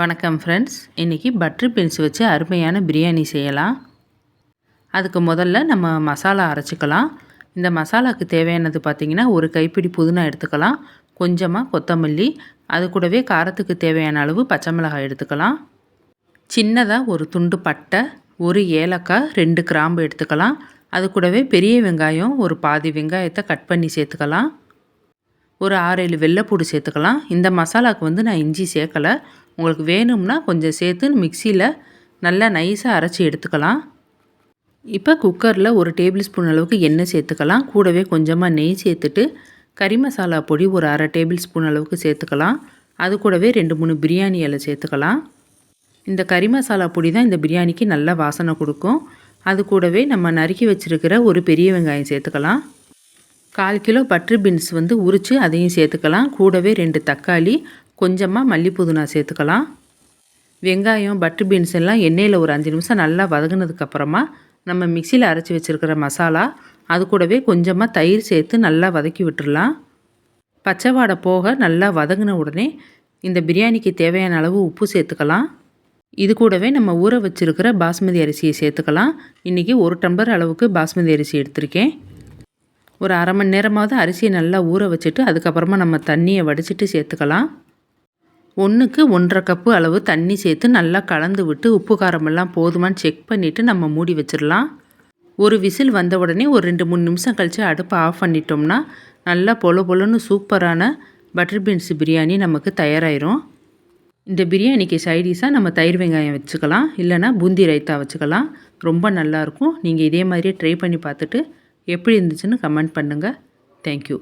வணக்கம் ஃப்ரெண்ட்ஸ் இன்றைக்கி butter beans வச்சு அருமையான பிரியாணி செய்யலாம். அதுக்கு முதல்ல நம்ம மசாலா அரைச்சிக்கலாம். இந்த மசாலாவுக்கு தேவையானது பார்த்திங்கன்னா ஒரு கைப்பிடி புதினா எடுத்துக்கலாம். கொஞ்சமாக கொத்தமல்லி அது கூடவே காரத்துக்கு தேவையான அளவு பச்சை மிளகாய் எடுத்துக்கலாம். சின்னதாக ஒரு துண்டு பட்டை ஒரு ஏலக்காய் ரெண்டு கிராம்பு எடுத்துக்கலாம். அது கூடவே பெரிய வெங்காயம் ஒரு பாதி வெங்காயத்தை கட் பண்ணி சேர்த்துக்கலாம். ஒரு ஆறு ஏழு வெள்ளைப்பூடு சேர்த்துக்கலாம். இந்த மசாலாவுக்கு வந்து நான் இஞ்சி சேர்க்கலை. உங்களுக்கு வேணும்னா கொஞ்சம் சேர்த்து மிக்சியில் நல்லா நைஸாக அரைச்சி எடுத்துக்கலாம். இப்போ குக்கரில் ஒரு டேபிள் ஸ்பூன் அளவுக்கு எண்ணெய் சேர்த்துக்கலாம். கூடவே கொஞ்சமாக நெய் சேர்த்துட்டு கறி மசாலா பொடி ஒரு அரை டேபிள் ஸ்பூன் அளவுக்கு சேர்த்துக்கலாம். அது கூடவே ரெண்டு மூணு பிரியாணி இலை சேர்த்துக்கலாம். இந்த கறி மசாலா பொடி தான் இந்த பிரியாணிக்கு நல்ல வாசனை கொடுக்கும். அது கூடவே நம்ம நறுக்கி வச்சுருக்கிற ஒரு பெரிய வெங்காயம் சேர்த்துக்கலாம். கால் கிலோ பட்ரு பீன்ஸ் வந்து உரித்து அதையும் சேர்த்துக்கலாம். கூடவே ரெண்டு தக்காளி கொஞ்சமாக மல்லி புதினா சேர்த்துக்கலாம். வெங்காயம் பட்டர் பீன்ஸ் எல்லாம் எண்ணெயில் ஒரு அஞ்சு நிமிஷம் நல்லா வதங்கினதுக்கப்புறமா நம்ம மிக்சியில் அரைச்சி வச்சுருக்கிற மசாலா அது கூடவே கொஞ்சமாக தயிர் சேர்த்து நல்லா வதக்கி விட்டுடலாம் பச்சை வாடை போக நல்லா வதங்கின உடனே இந்த பிரியாணிக்கு தேவையான அளவு உப்பு சேர்த்துக்கலாம். இது கூடவே நம்ம ஊற வச்சுருக்கிற பாஸ்மதி அரிசியை சேர்த்துக்கலாம். இன்றைக்கி ஒரு டம்ளர் அளவுக்கு பாஸ்மதி அரிசி எடுத்திருக்கேன். ஒரு அரை மணி நேரமாவது அரிசியை நல்லா ஊற வச்சுட்டு அதுக்கப்புறமா நம்ம தண்ணியை வடிச்சிட்டு சேர்த்துக்கலாம். ஒன்றுக்கு ஒன்றரை கப்பு அளவு தண்ணி சேர்த்து நல்லா கலந்து விட்டு உப்பு காரமெல்லாம் போதுமான்னு செக் பண்ணிவிட்டு நம்ம மூடி வச்சிடலாம். ஒரு விசில் வந்த உடனே ஒரு ரெண்டு மூணு நிமிஷம் கழித்து அடுப்பை ஆஃப் பண்ணிட்டோம்னா நல்லா பொல பொலன்னு சூப்பரான பட்டர் பீன்ஸ் பிரியாணி நமக்கு தயாராயிரும். இந்த பிரியாணிக்கு சைடிஷாக நம்ம தயிர் வெங்காயம் வச்சுக்கலாம் இல்லைனா பூந்தி ரைத்தா வச்சுக்கலாம். ரொம்ப நல்லாயிருக்கும் நீங்கள் இதே மாதிரியே ட்ரை பண்ணி பார்த்துட்டு எப்படி இருந்துச்சுன்னு கமெண்ட் பண்ணுங்கள் தேங்க்யூ